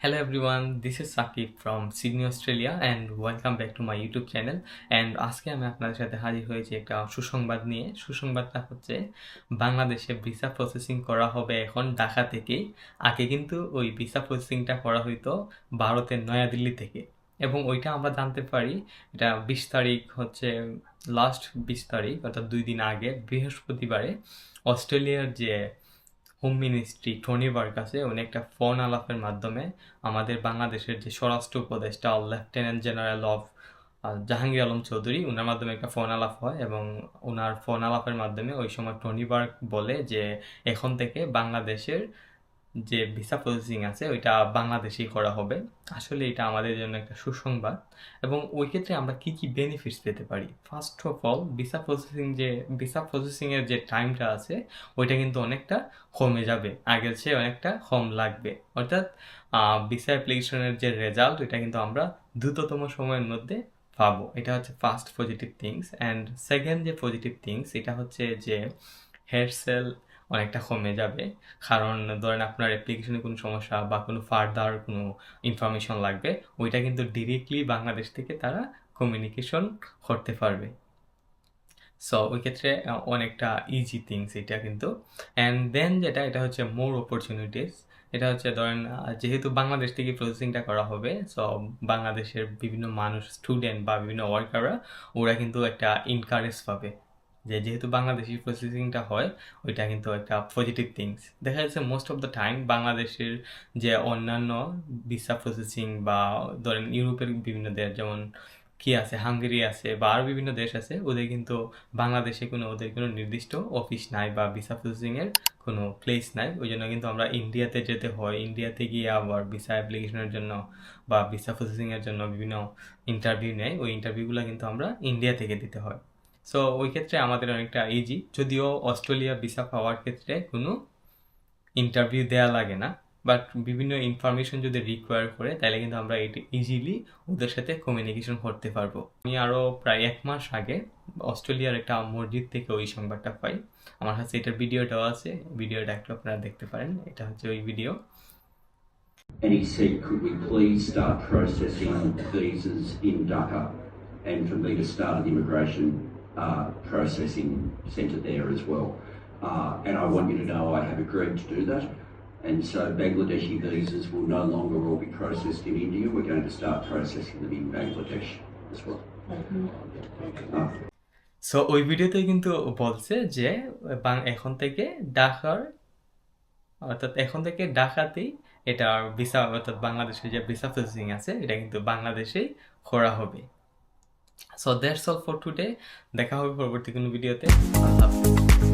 Hello everyone, this is Sakib from Sydney, Australia and welcome back to my YouTube channel. And আজকে আমি আপনাদের সাথে হাজির হয়েছি একটা সুসংবাদ নিয়ে। সুসংবাদটা হচ্ছে বাংলাদেশে ভিসা প্রসেসিং করা হবে এখন ঢাকা থেকে। আগে কিন্তু ওই ভিসা প্রসেসিংটা করা হইতো ভারতের নয়াদিল্লি থেকে। এবং ওইটা আমরা জানতে পারি এটা বিশ তারিখ হচ্ছে লাস্ট বিশ তারিখ অর্থাৎ দুই দিন আগে বৃহস্পতিবারে অস্ট্রেলিয়ার যে হোম মিনিস্ট্রি টনি কাছে উনি একটা ফোন আলাপের মাধ্যমে আমাদের বাংলাদেশের যে স্বরাষ্ট্র উপদেষ্টা লেফটেন্যান্ট জেনারেল অফ জাহাঙ্গীর আলম চৌধুরী ওনার মাধ্যমে একটা ফোন আলাপ হয় এবং ওনার ফোন আলাপের মাধ্যমে ওই সময় টনি বার্গ বলে যে এখন থেকে বাংলাদেশের যে ভিসা প্রসেসিং আছে, ওইটা বাংলাদেশেই করা হবে। আসলে এটা আমাদের জন্য একটা সুসংবাদ। এবং ওই ক্ষেত্রে আমরা কি কি বেনিফিটস পেতে পারি? First of all visa processing যে, ভিসা প্রসেসিংয়ের যে টাইমটা আছে, ওইটা কিন্তু অনেকটা কমে যাবে। আগের চেয়ে অনেকটা কম লাগবে। অর্থাৎ ভিসা অ্যাপ্লিকেশনের যে রেজাল্ট ওইটা কিন্তু আমরা দ্রুততম সময়ের মধ্যে পাবো। এটা হচ্ছে first positive things and second যে পজিটিভ থিংস এটা হচ্ছে যে হেয়ার সেল অনেকটা কমে যাবে। কারণ ধরেন আপনার অ্যাপ্লিকেশনে কোনো সমস্যা বা কোনো ফার্দার কোনো ইনফরমেশন লাগবে, ওইটা কিন্তু ডিরেক্টলি বাংলাদেশ থেকে তারা কমিউনিকেশন করতে পারবে। সো ওই ক্ষেত্রে অনেকটা ইজি থিংস এটা কিন্তু। অ্যান্ড দেন যেটা, এটা হচ্ছে মোর অপরচুনিটিস এটা হচ্ছে ধরেন যেহেতু বাংলাদেশ থেকে প্রসেসিংটা করা হবে সো বাংলাদেশের বিভিন্ন মানুষ স্টুডেন্ট বা বিভিন্ন ওয়ার্কাররা ওরা কিন্তু একটা ইনকারেজ পাবে। যে যেহেতু বাংলাদেশি প্রসেসিংটা হয়, ওইটা কিন্তু একটা পজিটিভ থিংস দেখা যাচ্ছে মোস্ট অফ দ্য টাইম বাংলাদেশের যে অন্যান্য ভিসা প্রসেসিং বা ধরেন ইউরোপের বিভিন্ন দেশ, যেমন কি আছে, হাঙ্গেরি আছে বা আরও বিভিন্ন দেশ আছে, ওদের কিন্তু বাংলাদেশে কোনো, ওদের কোনো নির্দিষ্ট অফিস নাই বা ভিসা প্রসেসিংয়ের কোনো প্লেস নাই। ওই জন্য কিন্তু আমরা ইন্ডিয়াতে যেতে হয়। ইন্ডিয়াতে গিয়ে আবার ভিসা অ্যাপ্লিকেশনের জন্য বা ভিসা প্রসেসিংয়ের জন্য বিভিন্ন ইন্টারভিউ নেয়। ওই ইন্টারভিউগুলো কিন্তু আমরা ইন্ডিয়া থেকে দিতে হয়। সো ওই ক্ষেত্রে আমাদের অনেকটা ইজি যদিও অস্ট্রেলিয়া ভিসা পাওয়ার ক্ষেত্রে কোনো ইন্টারভিউ দেওয়া লাগে না। বাট বিভিন্ন ইনফরমেশন যদি রিকোয়ার করে তাহলে কিন্তু আমরা এটি ইজিলি ওদের সাথে কমিউনিকেশন করতে পারব। আমি আরও প্রায় এক মাস আগে অস্ট্রেলিয়ার একটা মসজিদ থেকে ওই সংবাদটা পাই। আমার কাছে এটার ভিডিওটাও আছে। ভিডিওটা একটু আপনারা দেখতে পারেন। এটা হচ্ছে ওই video And he said, could we please start processing visas in Dhaka and for me to start immigration uh, processing centre there as well. Uh, and I want you to know I have agreed to do that. And so Bangladeshi visas will no longer all be processed in India. We're going to start processing them in Bangladesh as well. Uh, so ওই ভিডিওতে কিন্তু বলছে যে এখন থেকে ঢাকার অর্থাৎ এখন থেকে ঢাকাতেই এটা ভিসা অর্থাৎ বাংলাদেশের যে ভিসা প্রসেসিং আছে এটা কিন্তু বাংলাদেশেই করা হবে so that's all for today দেখা হবে পরবর্তী কোনো ভিডিওতে। আল্লাহ হাফেজ।